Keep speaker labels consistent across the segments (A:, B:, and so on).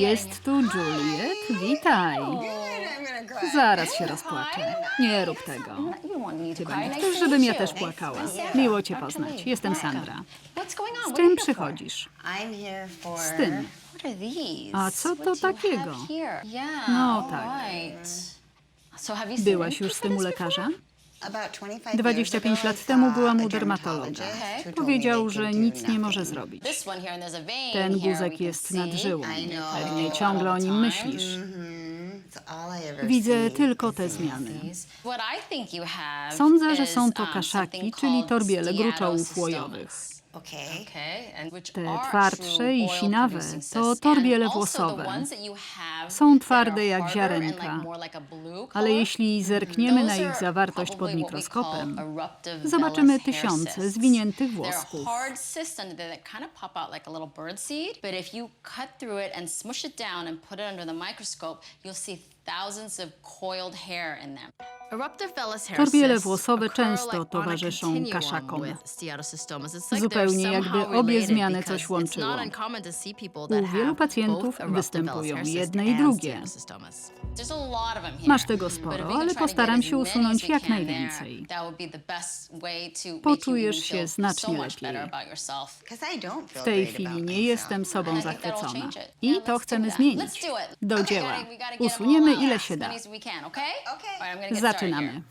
A: Jest tu Juliet, witaj. Zaraz się rozpłaczę. Nie rób tego. Chyba nie chcesz, żebym ja też płakała. Miło cię poznać. Jestem Sandra. Z czym przychodzisz? Z tym. A co to takiego? No tak. Byłaś już z tym u lekarza?
B: About 25
A: 25
B: years
A: lat temu byłam u dermatologa. Powiedział, że nic nie może zrobić. Ten guzek jest nad żyłą. Pewnie ciągle o nim myślisz.
B: Ever
A: Widzę tylko te zmiany. Sądzę, że są to
C: um,
A: kaszaki, czyli torbiele gruczołów łojowych. Te twardsze i sinawe to torbiele włosowe. Są twarde jak ziarenka. Ale jeśli zerkniemy na ich zawartość pod mikroskopem, zobaczymy tysiące zwiniętych włosków.
C: hard cysts under there that kind of pop out like a little bird seed, but if you cut through it and smush it down and put it under the microscope, you'll see thousands of coiled hair in them. Eruptive vellus hair
A: Torbiele włosowe często towarzyszą kaszakom. Zupełnie jakby obie zmiany coś
C: it's
A: łączyło.
C: not uncommon to see people
A: U
C: that
A: wielu pacjentów występują jedne i drugie.
C: steatocystomas. There's a lot of them here.
A: Masz tego sporo, ale postaram się usunąć jak najwięcej.
C: that would be the best way to make you
A: Poczujesz się
C: feel
A: znacznie
C: so much
A: lepiej.
C: better about yourself.
B: 'Cause I don't feel
A: W tej chwili
B: about
A: nie
B: myself.
A: jestem sobą zachwycona.
C: change it.
A: I to
C: let's
A: chcemy zmienić.
C: Do
A: dzieła. Usuniemy ile się da. Zaczynamy.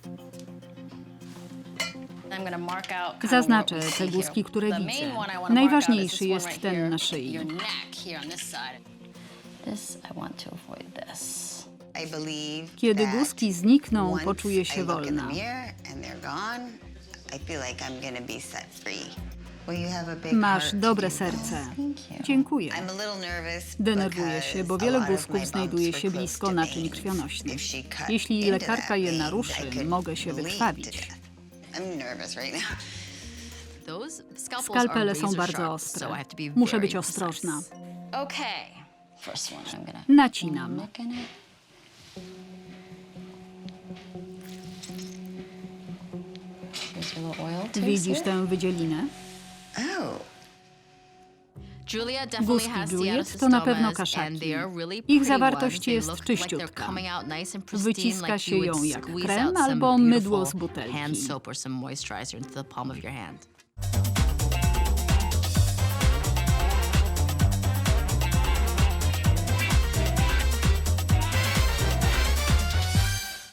A: Zaznaczę te guzki, które widzę. Najważniejszy jest ten na szyi. Kiedy guzki znikną, poczuję się wolna. Masz dobre serce. Dziękuję. Denerwuję się, bo wiele guzków znajduje się blisko naczyń krwionośnych. Jeśli lekarka je naruszy, mogę się wykrwawić. Skalpele są bardzo ostre. Muszę być ostrożna. Nacinam. Widzisz tę wydzielinę? Guzki Juliet to na pewno kaszaki. Ich zawartość jest czyściutka. Wyciska się ją jak krem albo mydło z butelki.